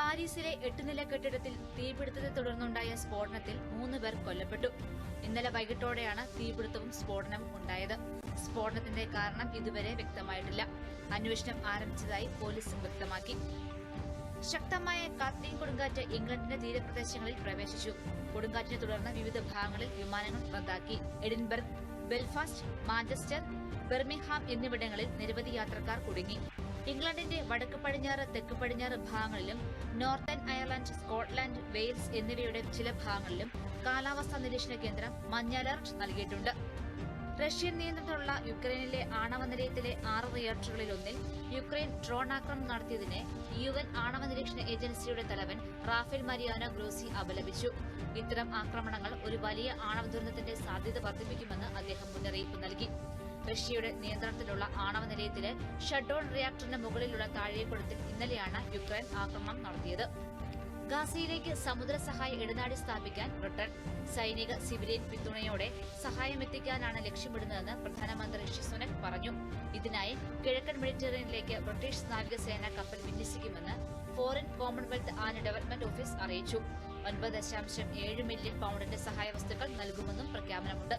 പാരീസിലെ എട്ട് നില കെട്ടിടത്തിൽ തീപിടുത്തത്തെ തുടർന്നുണ്ടായ സ്ഫോടനത്തിൽ മൂന്ന് പേർ കൊല്ലപ്പെട്ടു. ഇന്നലെ വൈകിട്ടോടെയാണ് തീപിടുത്തവും സ്ഫോടനവും ഉണ്ടായത്. സ്ഫോടനത്തിന്റെ കാരണം ഇതുവരെ വ്യക്തമായിട്ടില്ല. അന്വേഷണം ആരംഭിച്ചതായി പോലീസ് വ്യക്തമാക്കി. ശക്തമായ കാത്രീൻ കൊടുങ്കാറ്റ് ഇംഗ്ലണ്ടിന്റെ തീരപ്രദേശങ്ങളിൽ പ്രവേശിച്ചു. കൊടുങ്കാറ്റിനെ തുടർന്ന് വിവിധ ഭാഗങ്ങളിൽ വിമാനങ്ങൾ റദ്ദാക്കി. എഡിൻബർഗ് ബെൽഫാസ്റ്റ് മാഞ്ചസ്റ്റർ ബെർമിംഗ്ഹാം എന്നിവിടങ്ങളിൽ നിരവധി യാത്രക്കാർ കുടുങ്ങി. ഇംഗ്ലണ്ടിന്റെ വടക്ക് പടിഞ്ഞാറ് തെക്ക് പടിഞ്ഞാറ് ഭാഗങ്ങളിലും നോർത്തേൺ അയർലൻഡ് സ്കോട്ട്ലാൻഡ് വെയിൽസ് എന്നിവയുടെ ചില ഭാഗങ്ങളിലും കാലാവസ്ഥാ നിരീക്ഷണ കേന്ദ്രം മഞ്ഞ അലർട്ട് നൽകിയിട്ടുണ്ട്. റഷ്യൻ നിയന്ത്രണത്തിലുള്ള യുക്രൈനിലെ ആണവ നിലയത്തിലെ ആറ് റിയാക്ടറുകളിൽ ഒന്നിൽ യുക്രൈൻ ഡ്രോൺ ആക്രമണം നടത്തിയതിനെ യു എൻ ആണവ നിരീക്ഷണ ഏജൻസിയുടെ തലവൻ റാഫേൽ മരിയാന ഗ്രോസി അപലപിച്ചു. ഇത്തരം ആക്രമണങ്ങൾ ഒരു വലിയ ആണവ ദുരന്തത്തിന്റെ സാധ്യത വർദ്ധിപ്പിക്കുമെന്ന് അദ്ദേഹം മുന്നറിയിപ്പ് നൽകി. റഷ്യയുടെ നിയന്ത്രണത്തിലുള്ള ആണവ നിലയത്തിലെ ഷട്ട്ഡൌൺ റിയാക്ടറിന് മുകളിലുള്ള താഴെക്കുളത്തിൽ ഇന്നലെയാണ് യുക്രൈൻ ആക്രമണം നടത്തിയത്. ഗാസയിലേക്ക് സമുദ്ര സഹായ ഇടനാടി സ്ഥാപിക്കാൻ ബ്രിട്ടൻ സൈനിക സിവിലിയൻ പിന്തുണയോടെ സഹായമെത്തിക്കാനാണ് ലക്ഷ്യമിടുന്നതെന്ന് പ്രധാനമന്ത്രി ഋഷി സുനക് പറഞ്ഞു. ഇതിനായി കിഴക്കൻ മെഡിറ്ററേനിയനിലേക്ക് ബ്രിട്ടീഷ് നാവികസേന കപ്പൽ വിന്യസിക്കുമെന്ന് foreign commonwealth and development office അറിയിച്ചു. ഒൻപത് ദശാംശം ഏഴ് മില്യൺ പൌണ്ടിന്റെ സഹായ വസ്തുക്കൾ നൽകുമെന്നും പ്രഖ്യാപനമുണ്ട്.